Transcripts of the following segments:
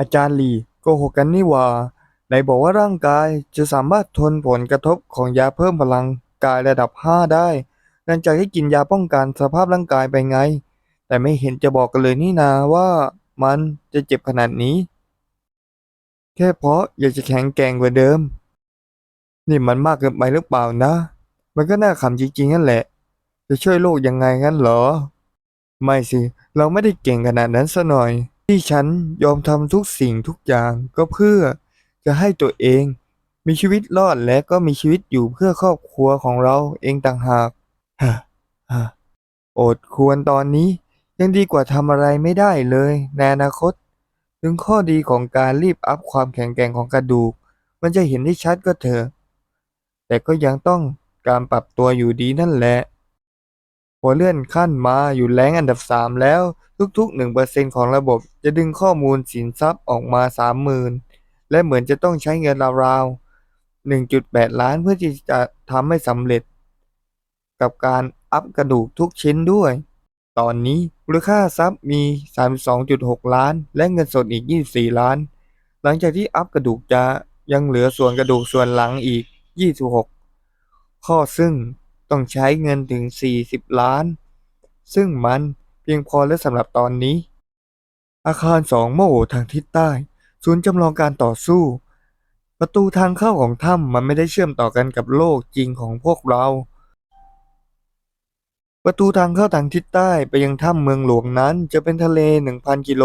อาจารย์หลีโกหกกันนี่หว่า ไหนบอกว่าร่างกายจะสามารถทนผลกระทบของยาเพิ่มพลังกายระดับ 5 ได้หลังจากที่กินยาป้องกันสภาพร่างกายไปไง แต่ไม่เห็นจะบอกกันเลยนี่นาว่ามันจะเจ็บขนาดนี้ แค่เพราะอยากจะแข็งแกร่งกว่าเดิม นี่มันมากเกินไปหรือเปล่านะ มันก็น่าขำจริงๆนั่นแหละ จะช่วยโลกยังไงงั้นเหรอ ไม่สิ เราไม่ได้เก่งขนาดนั้นซะหน่อย ที่ฉันยอมทำทุกสิ่งทุกอย่างก็เพื่อจะให้ตัวเอง มีชีวิตรอดและก็มีชีวิตอยู่เพื่อครอบครัวของเราเองต่างหากฮะฮะอดควรตอนนี้ยังดีกว่าทำอะไรไม่ได้เลยในอนาคต ถึงข้อดีของการรีบอัพความแข็งแกร่งของกระดูก มันจะเห็นได้ชัดก็เถอะแต่ก็ยังต้องการปรับตัวอยู่ดีนั่นแหละ พอเลื่อนขั้นมาอยู่แรงอันดับ 3 แล้ว ทุกๆ 1%ของระบบจะดึงข้อมูลสินทรัพย์ออกมา 30,000 และเหมือนจะต้องใช้เงินราวๆ 1.8 ล้านเพื่อที่จะทำให้สำเร็จ กับการอัพกระดูกทุกชิ้นด้วย ตอนนี้มูลค่าทรัพย์มี 32.6 ล้าน และเงินสดอีก 24 ล้าน หลังจากที่อัพกระดูกจะยังเหลือส่วนกระดูกส่วนหลังอีก 26 ข้อซึ่ง ต้องใช้เงินถึง 40 ล้าน ซึ่งมันเพียงพอและสำหรับตอนนี้ อาคารสองโมโหทางทิศใต้ ศูนย์จำลองการต่อสู้ ประตูทางเข้าของถ้ำมันไม่ได้เชื่อมต่อกันกับโลกจริงของพวกเรา ประตูทางเข้าทางทิศใต้ไปยังถ้ำเมืองหลวงนั้นจะเป็นทะเล 1,000 กิโล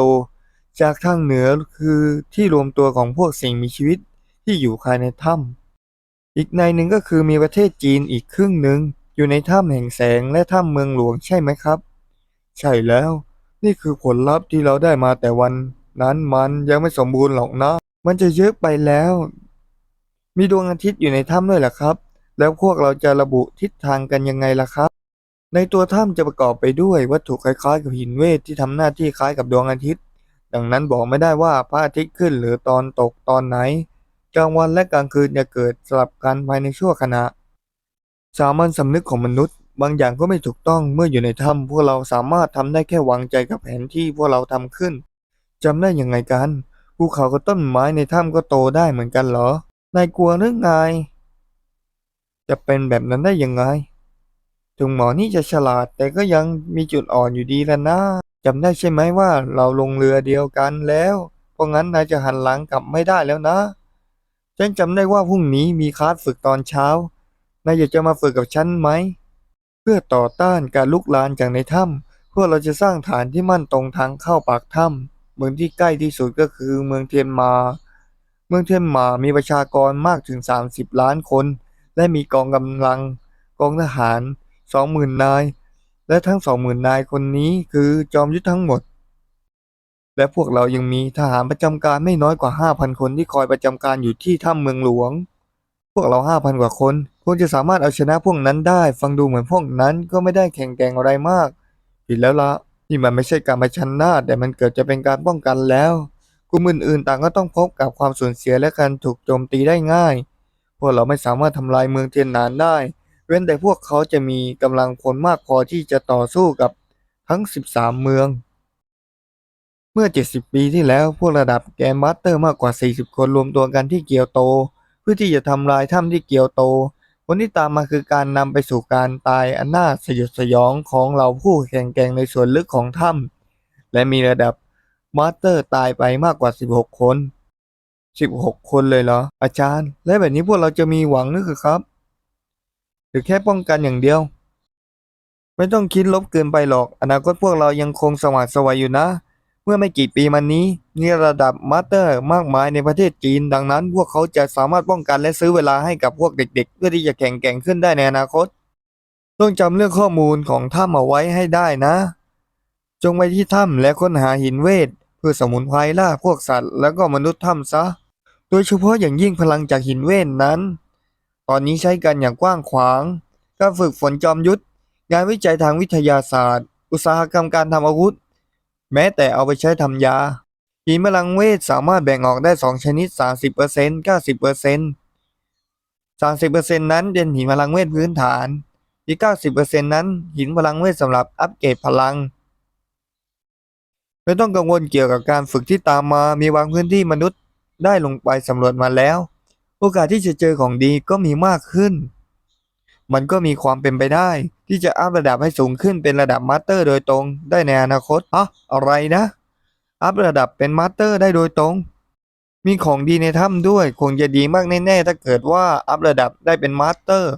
จากทางเหนือคือที่รวมตัวของพวกสิ่งมีชีวิตที่อยู่ภายในถ้ำ อีกในหนึ่งก็คือมีประเทศจีนอีกครึ่งหนึ่งอยู่ในถ้ำแห่งแสงและถ้ำเมืองหลวงใช่ไหมครับ ใช่แล้ว นี่คือผลลัพธ์ที่เราได้มาแต่วัน นั้นมันยังไม่สมบูรณ์หรอกนะ มันจะเยอะไปแล้ว มีดวงอาทิตย์อยู่ในถ้ำด้วยเหรอครับ แล้วพวกเราจะระบุทิศทางกันยังไงล่ะครับ ในตัวถ้ำจะประกอบไปด้วยวัตถุคล้ายๆกับหินเวทที่ทำหน้าที่คล้ายกับดวงอาทิตย์ ดังนั้นบอกไม่ได้ว่าพระอาทิตย์ขึ้นหรือตอนตกตอนไหน กลางวันและกลางคืนจะเกิดสลับกันภายในชั่วขณะ สามัญสำนึกของมนุษย์ บางอย่างก็ไม่ถูกต้องเมื่ออยู่ในถ้ำพวกเราสามารถทำได้แค่วางใจกับแผนที่พวกเราทำขึ้นจำได้ยังไงกันภูเขากับต้นไม้ในถ้ำก็โตได้เหมือนกันเหรอนายกลัวหรือไงจะเป็นแบบนั้นได้ยังไง ถึงหมอนี่จะฉลาดแต่ก็ยังมีจุดอ่อนอยู่ดีและนะจำได้ใช่ไหมว่าเราลงเรือเดียวกันแล้ว เพราะงั้นนายจะหันหลังกลับไม่ได้แล้วนะ ฉันจำได้ว่าพรุ่งนี้มีคลาสฝึกตอนเช้า นายอยากจะมาฝึกกับฉันไหม เพื่อต่อต้านการลุกลานจากในถ้ำเพวกเราจะสร้างฐานที่มั่นตรงทางเข้าปากถ้ำเมืองที่ใกล้ที่สุดก็คือเมืองเทียนมา เมืองเทียนมามีประชากรมากถึง 30 ล้านคน และมีกองกำลัง กองทหาร 20,000 นาย และทั้ง 20,000 นายคนนี้คือจอมยุทธทั้งหมด และพวกเรายังมีทหารประจำการไม่น้อยกว่า 5,000 คนที่คอยประจำการอยู่ที่ถ้ำเมืองหลวง พวกเรา 5,000 กว่าคนคงจะสามารถเอาชนะพวกนั้นได้ ฟังดูเหมือนพวกนั้นก็ไม่ได้แข็งแกร่งอะไรมากผิดแล้วละนี่มันไม่ใช่การประชันหน้าแต่มันเกิดจะเป็นการป้องกันแล้วกลุ่มอื่นๆต่างก็ต้องพบกับความสูญเสียและการถูกโจมตีได้ง่าย พวกเราไม่สามารถทำลายเมืองเทียนหนานได้ เว้นแต่พวกเขาจะมีกำลังพลมากพอที่จะต่อสู้กับทั้ง 13 เมือง เมื่อ 70 ปีที่แล้ว พวกระดับแกนมาสเตอร์มากกว่า 40 คนรวมตัวกันที่เกียวโต เพื่อที่จะทำลายถ้ำที่เกียวโต ผลที่ตามมาคือการนำไปสู่การตายอันน่าสยดสยองของเหล่าผู้แข่งแก่งในส่วนลึกของถ้ำและมีระดับมาสเตอร์ตายไปมากกว่า 16 คน 16 คนเลยเหรอ อาจารย์ และแบบนี้พวกเราจะมีหวังนึกรือครับ หรือแค่ป้องกันอย่างเดียว ไม่ต้องคิดลบเกินไปหรอก อนาคตพวกเรายังคงสว่างสวัยอยู่นะ เมื่อไม่กี่ปีมานี้มีระดับมาสเตอร์มากมายในประเทศจีน ดังนั้น พวกเขาจะสามารถป้องกันและซื้อเวลาให้กับพวกเด็ก ๆ เพื่อที่จะแข่งแกร่งขึ้นได้ในอนาคต ต้องจำเรื่องข้อมูลของถ้ำเอาไว้ให้ได้นะ จงไปที่ถ้ำและค้นหาหินเวทเพื่อสมุนไพรล่าพวกสัตว์ แล้วก็มนุษย์ถ้ำซะ โดยเฉพาะอย่างยิ่งพลังจากหินเวทนั้น ตอนนี้ใช้กันอย่างกว้างขวาง การฝึกฝนจอมยุทธงานวิจัยทางวิทยาศาสตร์ อุตสาหกรรมการทำอาวุธ แม้แต่เอาไปใช้ทำยาหินพลังเวทสามารถแบ่งออกได้ 2 ชนิด 30% 90% 30%นั้นเป็นหินพลังเวทพื้นฐาน อีก 90%นั้นหินพลังเวทสำหรับอัปเกรดพลัง ไม่ต้องกังวลเกี่ยวกับการฝึกที่ตามมา มีวางพื้นที่มนุษย์ได้ลงไปสำรวจมาแล้ว โอกาสที่จะเจอของดีก็มีมากขึ้น มันก็มีความเป็นไปได้ ที่จะอัพระดับให้สูงขึ้นเป็นระดับมาสเตอร์โดยตรงได้ในอนาคตอะอะไรนะ อัพระดับเป็นมาสเตอร์ได้โดยตรง มีของดีในถ้ำด้วย คงจะดีมากแน่ๆถ้าเกิดว่าอัพระดับได้เป็นมาสเตอร์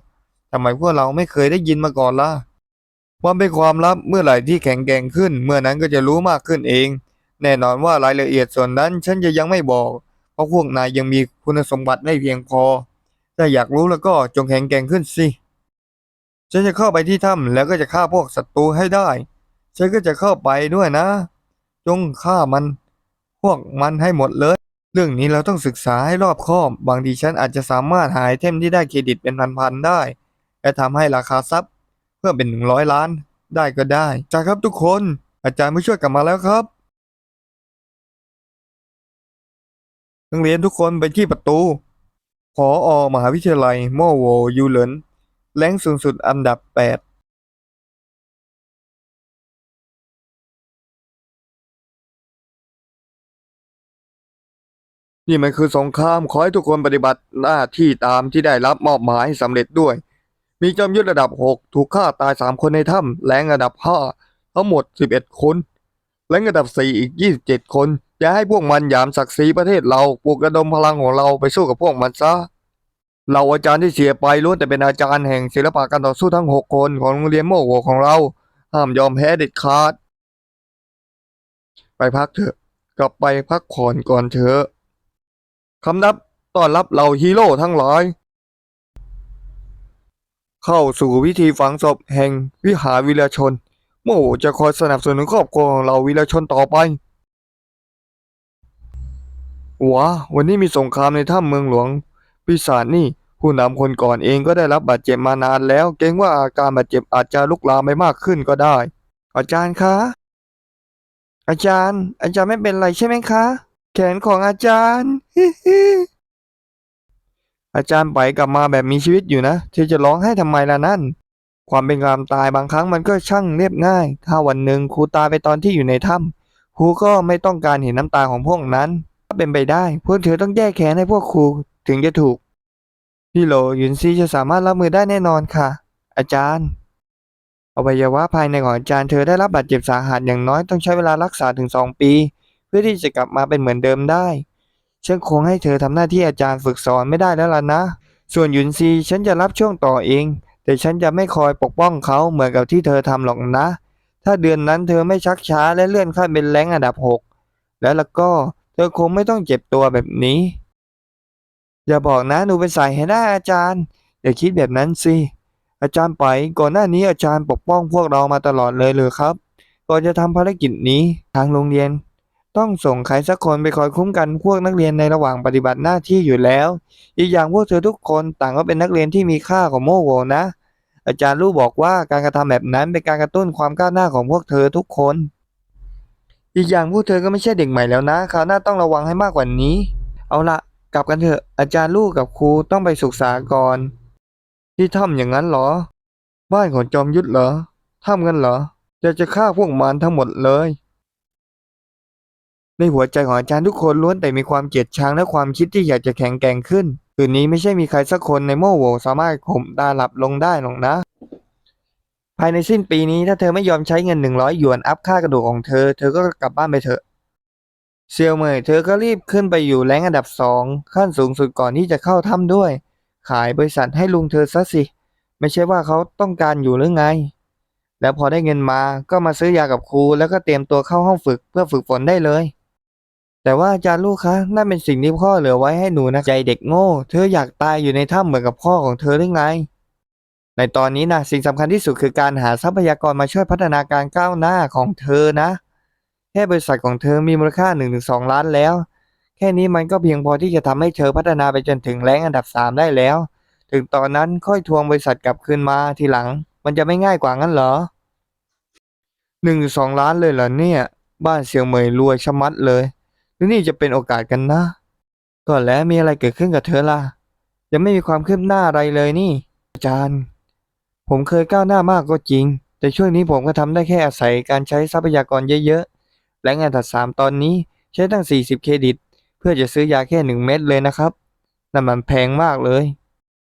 ทำไมพวกเราไม่เคยได้ยินมาก่อนล่ะความเป็นความลับเมื่อไหร่ที่แข็งแกร่งขึ้น เมื่อนั้นก็จะรู้มากขึ้นเอง แน่นอนว่ารายละเอียดส่วนนั้นฉันจะยังไม่บอก เพราะพวกนายยังมีคุณสมบัติไม่เพียงพอ ถ้าอยากรู้แล้วก็จงแข็งแกร่งขึ้นสิ ฉันจะเข้าไปที่ถ้ำแล้วก็จะฆ่าพวกศัตรูให้ได้ ฉันก็จะเข้าไปด้วยนะ จงฆ่ามัน พวกมันให้หมดเลย เรื่องนี้เราต้องศึกษาให้รอบคอบ บางทีฉันอาจจะสามารถหาไอเทมที่ได้เครดิตเป็นพันๆได้ และทำให้ราคาทรัพย์ เพิ่มเป็นหนึ่งร้อยล้าน ได้ก็ได้จ้าครับทุกคน อาจารย์ผู้ช่วยกลับมาแล้วครับนักเรียนทุกคนไปที่ประตูผออมหาวิทยาลัยโมโวยูเลน แรงสูงสุดอันดับ8นี่มันคือสงครามขอให้ทุกคนปฏิบัติหน้าที่ตามที่ได้รับมอบหมายสำเร็จด้วย มีจอมยุทธระดับ 6 ถูกฆ่าตาย 3 คนในถ้ำแรงระดับ 5 ทั้งหมด 11 คนแรงระดับ 4 อีก 27 คน อย่าให้พวกมันหยามศักดิ์ศรีประเทศเราปลุกระดมพลังของเราไปสู้กับพวกมันซะ เราอาจารย์ที่เสียไปล้วนแต่เป็นอาจารย์แห่งศิลปะการต่อสู้ทั้ง 6 คนของโรงเรียนโมโหของเรา ห้ามยอมแพ้เด็ดขาด ไปพักเถอะ กลับไปพักผ่อนก่อนเถอะคำนับต้อนรับเหล่าฮีโร่ทั้งหลาย เข้าสู่วิธีฝังศพแห่งวิหารวีรชน โมโหจะคอยสนับสนุนครอบครัวของเราวีรชนต่อไปว้าวันนี้มีสงครามในถ้ำเมืองหลวงปีศาจนี่ ผู้นำคนก่อนเองก็ได้รับบาดเจ็บมานานแล้ว เกรงว่าอาการบาดเจ็บอาจจะลุกลามไปมากขึ้นก็ได้ อาจารย์คะ อาจารย์ อาจารย์ไม่เป็นไรใช่ไหมคะ แขนของอาจารย์อาจารย์ไปกลับมาแบบมีชีวิตอยู่นะเธอจะร้องไห้ทำไมล่ะนั่น ความเป็นความตายบางครั้งมันก็ช่างเรียบง่าย ถ้าวันหนึ่งครูตายไปตอนที่อยู่ในถ้ำครูก็ไม่ต้องการเห็นน้ำตาของพวกนั้น ถ้าเป็นไปได้ พวกเธอต้องแก้แค้นให้พวกครูถึงจะถูก พี่โหลหยุนซีจะสามารถรับมือได้แน่นอนค่ะ อาจารย์ อวัยวะภายในของอาจารย์เธอได้รับบาดเจ็บสาหัสอย่างน้อยต้องใช้เวลารักษาถึงสองปี เพื่อที่จะกลับมาเป็นเหมือนเดิมได้ฉันคงให้เธอทำหน้าที่อาจารย์ฝึกสอนไม่ได้แล้วล่ะนะ ส่วนหยุนซีฉันจะรับช่วงต่อเอง แต่ฉันจะไม่คอยปกป้องเขาเหมือนกับที่เธอทำหรอกนะ ถ้าเดือนนั้นเธอไม่ชักช้าและเลื่อนขั้นเป็นแรงค์อันดับหกแล้วล่ะก็เธอคงไม่ต้องเจ็บตัวแบบนี้ อย่าบอกนะหนูเป็นสายให้ได้าอาจารย์ อย่าคิดแบบนั้นสิ อาจารย์ไปก่อนหน้านี้อาจารย์ปกป้องพวกเรามาตลอดเลยเลยครับ ก่อนจะทำภารกิจนี้ทางโรงเรียน ต้องส่งใครสักคนไปคอยคุ้มกันพวกนักเรียนในระหว่างปฏิบัติหน้าที่อยู่แล้ว อีกอย่างพวกเธอทุกคนต่างก็เป็นนักเรียนที่มีค่าของโมโหนะ อาจารย์รู้บอกว่าการกระทำแบบนั้นเป็นการกระตุ้นความก้าวหน้าของพวกเธอทุกคน อีกอย่างพวกเธอก็ไม่ใช่เด็กใหม่แล้วนะคราวหน้าต้องระวังให้มากกว่านี้ เอาละ ลับกันเถอะ อาจารย์ลูกกับครูต้องไปศึกษาก่อน ที่ถ้ำอย่างนั้นเหรอ บ้านของจอมยุทธเหรอถ้ำกันเหรอ จะจะฆ่าพวกมันทั้งหมดเลย ในหัวใจของอาจารย์ทุกคนล้วนแต่มีความเกลียดชังและความคิดที่อยากจะแข็งแกร่งขึ้นคืนนี้ไม่ใช่มีใครสักคนในโมโหวสามารถข่มตาหลับลงได้หรอกนะ ภายในสิ้นปีนี้ถ้าเธอไม่ยอมใช้เงินหนึ่งร้อยหยวนอัพค่ากระดูกของเธอ เธอก็กลับบ้านไปเถอะ เซียวเหมยเธอก็รีบขึ้นไปอยู่แรงอันดับสองขั้นสูงสุดก่อนที่จะเข้าถ้ำด้วย ขายบริษัทให้ลุงเธอซะสิ ไม่ใช่ว่าเขาต้องการอยู่หรือไง แล้วพอได้เงินมาก็มาซื้อยากับครูแล้วก็เตรียมตัวเข้าห้องฝึกเพื่อฝึกฝนได้เลย แต่ว่าอาจารย์ลูกคะนั่นเป็นสิ่งที่พ่อเหลือไว้ให้หนูนะใจเด็กโง่ เธออยากตายอยู่ในถ้ำเหมือนกับพ่อของเธอหรือไง ในตอนนี้นะสิ่งสำคัญที่สุดคือการหาทรัพยากรมาช่วยพัฒนาการก้าวหน้าของเธอนะ ค่บริษัทของเธอมีมูลค่า 1-2 ล้านแล้ว แค่นี้มันก็เพียงพอที่จะทำให้เธอพัฒนาไปจนถึงแรงอันดับ 3 ได้แล้ว ถึงตอนนั้นค่อยทวงบริษัทกลับคืนมาทีหลัง มันจะไม่ง่ายกว่างั้นเหรอหนึ่งสองล้านเลยเหรอเนี่ย บ้านเสียงเหมยรวยชะมัดเลยหรือนี่จะเป็นโอกาสกันนะ ก่อนแล้วมีอะไรเกิดขึ้นกับเธอล่ะ ยังไม่มีความคืบหน้าอะไรเลยนี่ อาจารย์ ผมเคยก้าวหน้ามากก็จริง แต่ช่วงนี้ผมก็ทำได้แค่อาศัยการใช้ทรัพยากรเยอะ และงานถัดสามตอนนี้ใช้ตั้ง 40 เครดิต เพื่อจะซื้อยาแค่หนึ่งเม็ดเลยนะครับนั่นมันแพงมากเลย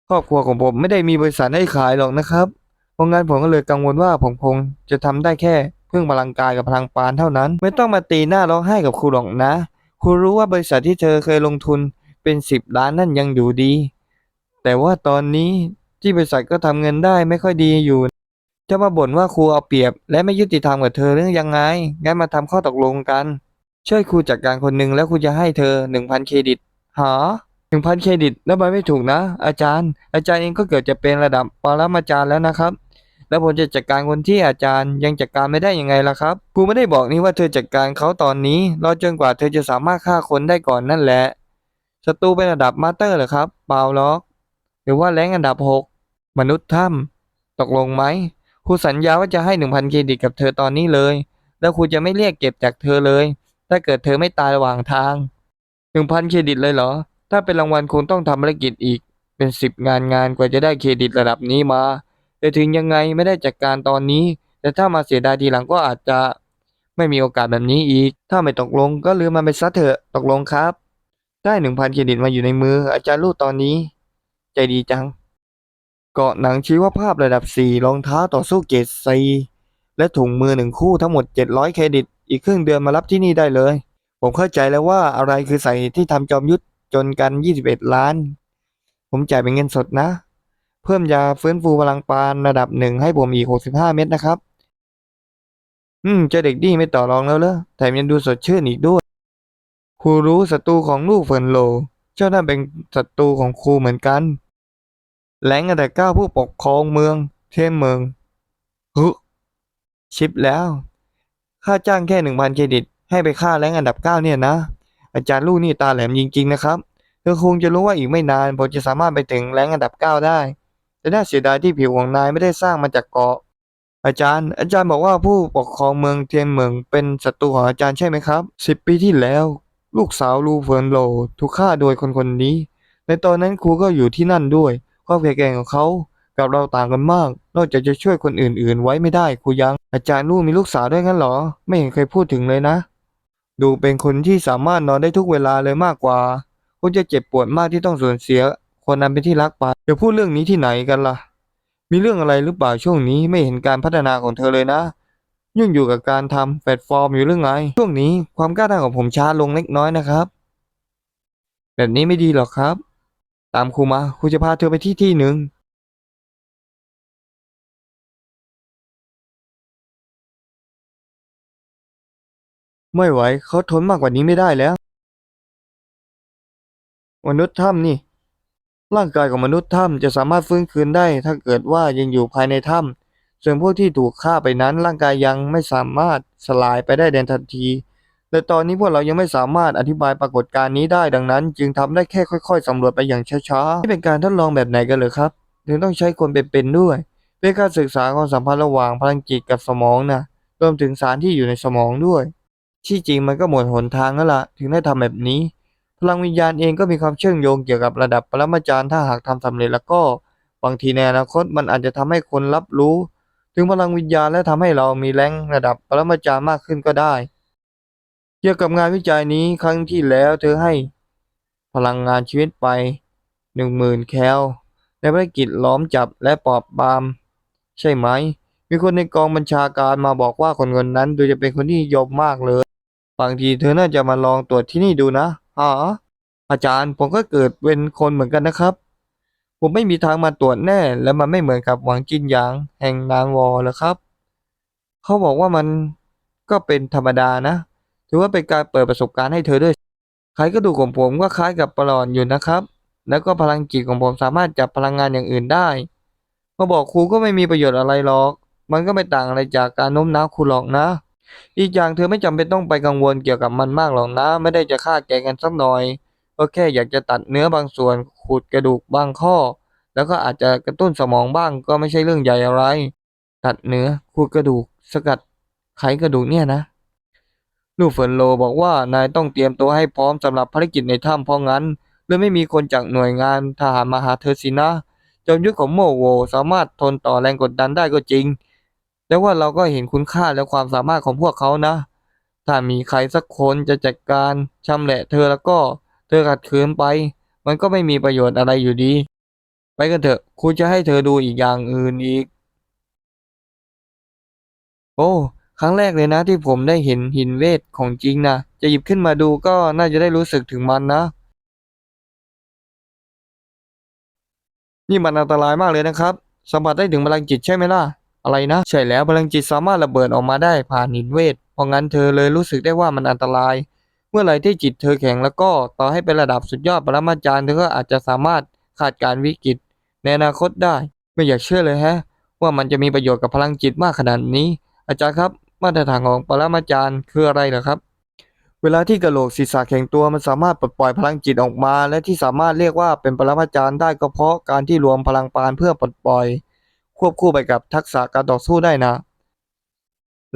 ครอบครัวของผมไม่ได้มีบริษัทให้ขายหรอกนะครับเพราะงั้นผมก็เลยกังวลว่าผมคงจะทำได้แค่พึ่งพลังกายกับพลังปานเท่านั้น ไม่ต้องมาตีหน้าร้องไห้กับครูหรอกนะครูรู้ว่าบริษัทที่เธอเคยลงทุนเป็นสิบล้านนั่นยังอยู่ดี แต่ว่าตอนนี้ที่บริษัทก็ทำเงินได้ไม่ค่อยดีอยู่ จะมาบ่นว่าครูเอาเปรียบ และไม่ยุติธรรมกับเธอหรือยังไง งั้นมาทำข้อตกลงกัน ช่วยครูจัดการคนหนึ่งแล้วครูจะให้เธอหนึ่งพันเครดิต หาหนึ่งพันเครดิต แล้วมันไม่ถูกนะ อาจารย์ อาจารย์เองก็เกือบจะเป็นระดับปรมาจารย์แล้วนะครับ แล้วผมจะจัดการคนที่อาจารย์ยังจัดการไม่ได้ยังไงล่ะครับ ครูไม่ได้บอกนี่ว่าเธอจัดการเขาตอนนี้ รอจนกว่าเธอจะสามารถฆ่าคนได้ก่อนนั่นแหละ ศัตรูเป็นระดับมาสเตอร์เหรอครับเปล่าหรอก หรือว่าแรงอันดับหกมนุษย์ถ้ำตกลงไหม ครูสัญญาว่าจะให้หนึ่งพันเครดิตกับเธอตอนนี้เลย แล้วครูจะไม่เรียกเก็บจากเธอเลย ถ้าเกิดเธอไม่ตายระหว่างทางหนึ่งพันเครดิตเลยเหรอ ถ้าเป็นรางวัลคงต้องทำภารกิจอีก เป็นสิบงานงานกว่าจะได้เครดิตระดับนี้มา แต่ถึงยังไงไม่ได้จัดการตอนนี้ แต่ถ้ามาเสียดายทีหลังก็อาจจะ ไม่มีโอกาสแบบนี้อีก ถ้าไม่ตกลงก็ลืมมันไปซะเถอะ ตกลงครับ ได้หนึ่งพันเครดิตมาอยู่ในมือ อาจารย์ลูกตอนนี้ ใจดีจัง เกาะหนังชีวภาพระดับ 4 รองเท้าต่อสู้เกรด C และถุงมือหนึ่งคู่ทั้งหมด 700 เครดิต อีกครึ่งเดือนมารับที่นี่ได้เลย ผมเข้าใจแล้วว่าอะไรคือสาเหตุที่ทำจอมยุทธจนกัน 21 ล้าน ผมจ่ายเป็นเงินสดนะ เพิ่มยาฟื้นฟูพลังปานระดับหนึ่งให้ผมอีก 65 เม็ดนะครับ อืมเจ้าเด็กดีไม่ต่อรองแล้วเหรอแถมยังดูสดชื่นอีกด้วย ครูรู้ศัตรูของลูกเฟิร์นโล เจ้านั่นเป็นศัตรูของครูเหมือนกัน แหลงอันดับเก้าผู้ปกครองเมือง เทมเมืองฮึชิปแล้ว ค่าจ้างแค่หนึ่งพันเครดิต ให้ไปค่าแรงอันดับเก้าเนี่ยนะ อาจารย์ลูกนี่ตาแหลมจริงๆนะครับ เธอคงจะรู้ว่าอีกไม่นานผมจะสามารถไปถึงแรงอันดับเก้าได้ แต่น่าเสียดายที่ผิวของนายไม่ได้สร้างมาจากเกาะ อาจารย์ อาจารย์บอกว่าผู้ปกครองเมืองเทียนเมืองเป็นศัตรูของอาจารย์ใช่ไหมครับสิบปีที่แล้ว ลูกสาวลูเฟิร์นโลถูกฆ่าโดยคนคนนี้ ในตอนนั้นครูก็อยู่ที่นั่นด้วย ความแข็งแกร่งของเขากับเราต่างกันมาก นอกจากจะช่วยคนอื่นๆ ไว้ไม่ได้ครูยัง อาจารย์ลูกมีลูกสาวด้วยงั้นเหรอ ไม่เห็นเคยพูดถึงเลยนะ ดูเป็นคนที่สามารถนอนได้ทุกเวลาเลยมากกว่าคงจะเจ็บปวดมากที่ต้องสูญเสียคนนั้นเป็นที่รักไปจะพูดเรื่องนี้ที่ไหนกันล่ะ มีเรื่องอะไรหรือเปล่าช่วงนี้ไม่เห็นการพัฒนาของเธอเลยนะ ยุ่งอยู่กับการทำแพลตฟอร์มอยู่เรื่องไง ช่วงนี้ความกล้าหาญของผมช้าลงเล็กน้อยนะครับ แบบนี้ไม่ดีหรอกครับ ตามครูมาครูจะพาเธอไปที่ที่หนึ่งไม่ไหวเขาทนมากกว่านี้ไม่ได้แล้ว มนุษย์ถ้ำนี่ ร่างกายของมนุษย์ถ้ำจะสามารถฟื้นคืนได้ ถ้าเกิดว่ายังอยู่ภายในถ้ำส่วนพวกที่ถูกฆ่าไปนั้นร่างกายยังไม่สามารถสลายไปได้ในทันที แต่ตอนนี้พวกเรายังไม่สามารถอธิบายปรากฏการณ์นี้ได้ดังนั้น จึงทำได้แค่ค่อยๆสำรวจไปอย่างช้าๆนี่เป็นการทดลองแบบไหนกันเหรอครับ ถึงต้องใช้คนเป็นๆด้วยเป็นการศึกษาความสัมพันธ์ระหว่างพลังจิตกับสมองนะรวมถึงสารที่อยู่ในสมองด้วย ที่จริงมันก็หมดหนทางแล้วล่ะ ถึงได้ทำแบบนี้ พลังวิญญาณเองก็มีความเชื่อมโยงเกี่ยวกับระดับปรมาจารย์ถ้าหากทำสำเร็จแล้วก็บางทีในอนาคตมันอาจจะทำให้คนรับรู้ ถึงพลังวิญญาณและทำให้เรามีแรงระดับปรมาจารย์มากขึ้นก็ได้ เกี่ยวกับงานวิจัยนี้ครั้งที่แล้วเธอให้พลังงานชีวิตไปหนึ่งหมื่นแคลในภารกิจล้อมจับและปราบปราม ใช่ไหม มีคนในกองบัญชาการมาบอกว่าคนคนนั้นดูจะเป็นคนที่นิยมมากเลย บางทีเธอน่าจะมาลองตรวจที่นี่ดูนะฮะอาจารย์ผมก็เกิดเป็นคนเหมือนกันนะครับ ผมไม่มีทางมาตรวจแน่ และมันไม่เหมือนกับหวังจินหยาง แห่งนานวอหรอกครับ เขาบอกว่ามันก็เป็นธรรมดานะ ถือว่าเป็นการเปิดประสบการณ์ให้เธอด้วยไขกระดูกของผมก็คล้ายกับปลอดอยู่นะครับ แล้วก็พลังจิตของผมสามารถจับพลังงานอย่างอื่นได้ มาบอกครูก็ไม่มีประโยชน์อะไรหรอก มันก็ไม่ต่างอะไรจากการโน้มน้าวครูหรอกนะ อีกอย่างเธอไม่จำเป็นต้องไปกังวลเกี่ยวกับมันมากหรอกนะ ไม่ได้จะฆ่าแกกันสักหน่อยก็แค่อยากจะตัดเนื้อบางส่วนขูดกระดูกบางข้อ แล้วก็อาจจะกระตุ้นสมองบ้างก็ไม่ใช่เรื่องใหญ่อะไร ตัดเนื้อขูดกระดูก สกัดไขกระดูกเนี่ยนะ ลูกเฟินโลบอกว่านายต้องเตรียมตัวให้พร้อมสำหรับภารกิจในถ้ำเพราะงั้นเลยไม่มีคนจากหน่วยงานทหารมาหาเธอสินะจอมยุทธของโมโวสามารถทนต่อแรงกดดันได้ก็จริง แต่ว่าเราก็เห็นคุณค่าและความสามารถของพวกเขานะ ถ้ามีใครสักคนจะจัดการชำแหละเธอแล้วก็เธอขัดขืนไป มันก็ไม่มีประโยชน์อะไรอยู่ดี ไปกันเถอะครูจะให้เธอดูอีกอย่างอื่นอีก โอ้ ครั้งแรกเลยนะที่ผมได้เห็นหินเวทของจริงนะจะหยิบขึ้นมาดูก็น่าจะได้รู้สึกถึงมันนะ นี่มันอันตรายมากเลยนะครับ สัมผัสได้ถึงพลังจิตใช่ไหมล่ะ อะไรนะ ใช่แล้วพลังจิตสามารถระเบิดออกมาได้ผ่านหินเวท เพราะงั้นเธอเลยรู้สึกได้ว่ามันอันตราย เมื่อไหร่ที่จิตเธอแข็งแล้วก็ต่อให้เป็นระดับสุดยอดปรมาจารย์เธอก็อาจจะสามารถขาดการวิกฤตในอนาคตได้ ไม่อยากเชื่อเลยแฮะ ว่ามันจะมีประโยชน์กับพลังจิตมากขนาดนี้ อาจารย์ครับ มาตรฐานของปรมาจารย์คืออะไรเหรอครับ เวลาที่กะโหลกศีรษะแข็งตัวมันสามารถปลดปล่อยพลังจิตออกมา และที่สามารถเรียกว่าเป็นปรมาจารย์ได้ก็เพราะการที่รวมพลังปานเพื่อปลดปล่อย ควบคู่ไปกับทักษะการต่อสู้ได้นะ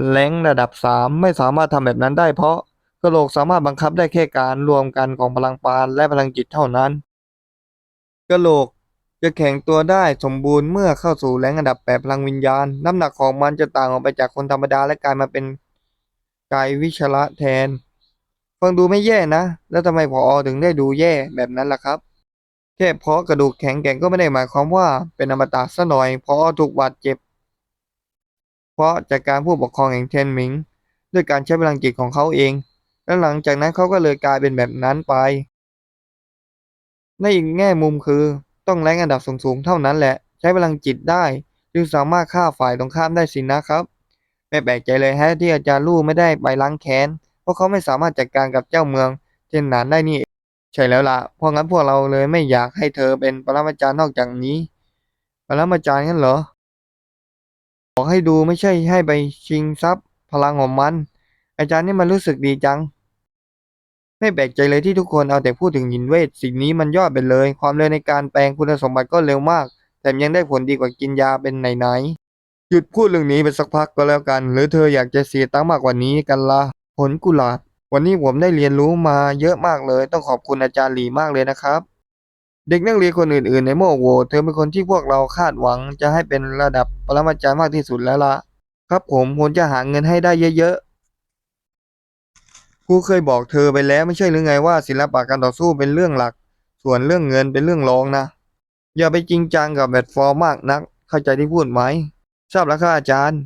แรงระดับสามไม่สามารถทำแบบนั้นได้เพราะกะโหลกสามารถบังคับได้แค่การรวมกันของพลังปานและพลังจิตเท่านั้นกะโหลก จะแข็งตัวได้สมบูรณ์เมื่อเข้าสู่แรงระดับแปดพลังวิญญาณ น้ำหนักของมันจะต่างออกไปจากคนธรรมดาและกลายมาเป็นกายวิชระแทน ฟังดูไม่แย่นะ แล้วทำไมผอถึงได้ดูแย่แบบนั้นล่ะครับ แค่เพราะกระดูกแข็งแกร่งก็ไม่ได้หมายความว่าเป็นอมตะซะหน่อยพอถูกบาดเจ็บ เพราะจากการผู้ปกครองแห่งเทียนหมิง ด้วยการใช้พลังจิตของเขาเอง และหลังจากนั้นเขาก็เลยกลายเป็นแบบนั้นไป ในอีกแง่มุมคือ ต้องแรงอันดับสูงๆเท่านั้นแหละ ใช้พลังจิตได้ จึงสามารถฆ่าฝ่ายตรงข้ามได้สินะครับ ไม่แปลกใจเลยแฮะที่อาจารย์ลู่ไม่ได้ไปล้างแค้นเพราะเขาไม่สามารถจัดการกับเจ้าเมืองเทียนหนานได้นี่ใช่แล้วล่ะเพราะงั้นพวกเราเลยไม่อยากให้เธอเป็นปรมาจารย์นอกจากนี้ ปรมาจารย์งั้นเหรอบอกให้ดูไม่ใช่ให้ไปชิงทรัพย์ พลังของมัน อาจารย์นี่มันรู้สึกดีจัง ไม่แปลกใจเลยที่ทุกคนเอาแต่พูดถึงหินเวทสิ่งนี้มันยอดไปเลย ความเร็วในการแปลงคุณสมบัติก็เร็วมากแถมยังได้ผลดีกว่ากินยาเป็นไหนๆหยุดพูดเรื่องนี้ไปสักพักก็แล้วกัน หรือเธออยากจะเสียตังค์มากกว่านี้กันละ่ะผลกุหลาบวันนี้ผมได้เรียนรู้มาเยอะมากเลย ต้องขอบคุณอาจารย์หลีมากเลยนะครับ เด็กนักเรียนคนอื่นๆในโมโวเธอเป็นคนที่พวกเราคาดหวังจะให้เป็นระดับปรมาจารย์มากที่สุดแล้วล่ะ ครับผมผมจะหาเงินให้ได้เยอะ ครูเคยบอกเธอไปแล้วไม่ใช่หรือไงว่าศิลปะการต่อสู้เป็นเรื่องหลัก ส่วนเรื่องเงินเป็นเรื่องรองนะ อย่าไปจริงจังกับแบทฟอร์มมากนัก เข้าใจที่พูดไหม ทราบแล้วครับอาจารย์